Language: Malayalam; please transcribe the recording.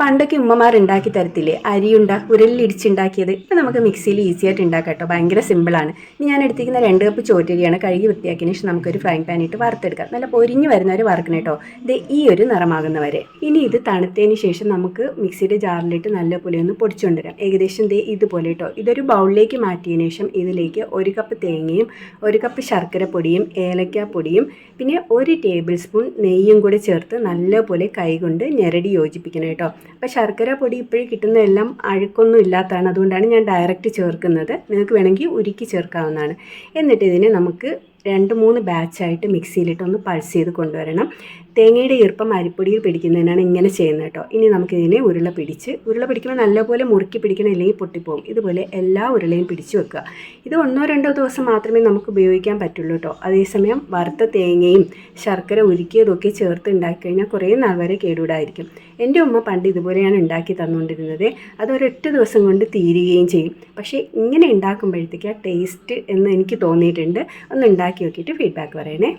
പണ്ടൊക്കെ ഉമ്മമാർ ഉണ്ടാക്കി തരത്തില്ലേ അരിയുണ്ട ഉരലിലിടിച്ചുണ്ടാക്കിയത് ഇപ്പം നമുക്ക് മിക്സിയിൽ ഈസി ആയിട്ട് ഉണ്ടാക്കാം കേട്ടോ ഭയങ്കര സിമ്പിളാണ് ഇനി ഞാൻ എടുത്തിരിക്കുന്ന രണ്ട് കപ്പ് ചോറ്റരിയാണ് കഴുകി വൃത്തിയാക്കിയതിന് ശേഷം നമുക്കൊരു ഫ്രൈ പാൻ ഇട്ട് വറുത്തെടുക്കാം. നല്ല പൊരിഞ്ഞ് വരുന്നവരെ വറുക്കണം കേട്ടോ ഇത് ഈ ഒരു നിറമാകുന്നവരെ. ഇനി ഇത് തണുത്തതിന് ശേഷം നമുക്ക് മിക്സിയുടെ ജാറിലിട്ട് നല്ല പോലെ ഒന്ന് പൊടിച്ചുകൊണ്ടുവരാം. ഏകദേശം ദേ ഇതുപോലെ കേട്ടോ ഇതൊരു ബൗളിലേക്ക് മാറ്റിയതിന് ശേഷം ഇതിലേക്ക് ഒരു കപ്പ് തേങ്ങയും ഒരു കപ്പ് ശർക്കര പൊടിയും ഏലക്ക പൊടിയും പിന്നെ ഒരു ടേബിൾ സ്പൂൺ നെയ്യും കൂടെ ചേർത്ത് നല്ലപോലെ കൈകൊണ്ട് ഞെരടി യോജിപ്പിക്കണം കേട്ടോ അപ്പോൾ ശർക്കര പൊടി ഇപ്പോഴും കിട്ടുന്നതെല്ലാം അഴുക്കൊന്നും ഇല്ലാത്തതാണ്. അതുകൊണ്ടാണ് ഞാൻ ഡയറക്റ്റ് ചേർക്കുന്നത്. നിങ്ങൾക്ക് വേണമെങ്കിൽ ഉരുക്കി ചേർക്കാവുന്നതാണ്. എന്നിട്ട് ഇതിനെ നമുക്ക് രണ്ട് മൂന്ന് ബാച്ചായിട്ട് മിക്സിയിലിട്ട് ഒന്ന് പൾസ് ചെയ്ത് കൊണ്ടുവരണം. തേങ്ങയുടെ ഈർപ്പം അരിപ്പൊടിയിൽ പിടിക്കുന്നതിനാണ് ഇങ്ങനെ ചെയ്യുന്നത് കേട്ടോ. ഇനി നമുക്കിതിനെ ഉരുള പിടിച്ച് ഉരുള പിടിക്കുമ്പോൾ നല്ലപോലെ മുറുക്കി പിടിക്കണം ഇല്ലെങ്കിൽ പൊട്ടിപ്പോകും ഇതുപോലെ എല്ലാ ഉരുളയും പിടിച്ച് വെക്കുക. ഇത് ഒന്നോ രണ്ടോ ദിവസം മാത്രമേ നമുക്ക് ഉപയോഗിക്കാൻ പറ്റുള്ളൂ കേട്ടോ. അതേസമയം വറുത്ത തേങ്ങയും ശർക്കര ഉരുക്കിയതൊക്കെ ചേർത്ത് ഉണ്ടാക്കി കഴിഞ്ഞാൽ കുറേ നാൾ വരെ കേടുകൂടായിരിക്കും. എന്റെ ഉമ്മ പണ്ട് ഇതുപോലെയാണ് ഉണ്ടാക്കി തന്നുകൊണ്ടിരുന്നത്. അത് ദിവസം കൊണ്ട് തീരുകയും ചെയ്യും. പക്ഷേ ഇങ്ങനെ ഉണ്ടാക്കുമ്പോഴത്തേക്ക് ആ ടേസ്റ്റ് എന്ന് എനിക്ക് തോന്നിയിട്ടുണ്ട്. ഒന്ന് ഉണ്ടാക്കി നോക്കിയിട്ട് ഫീഡ്ബാക്ക് പറയണേ.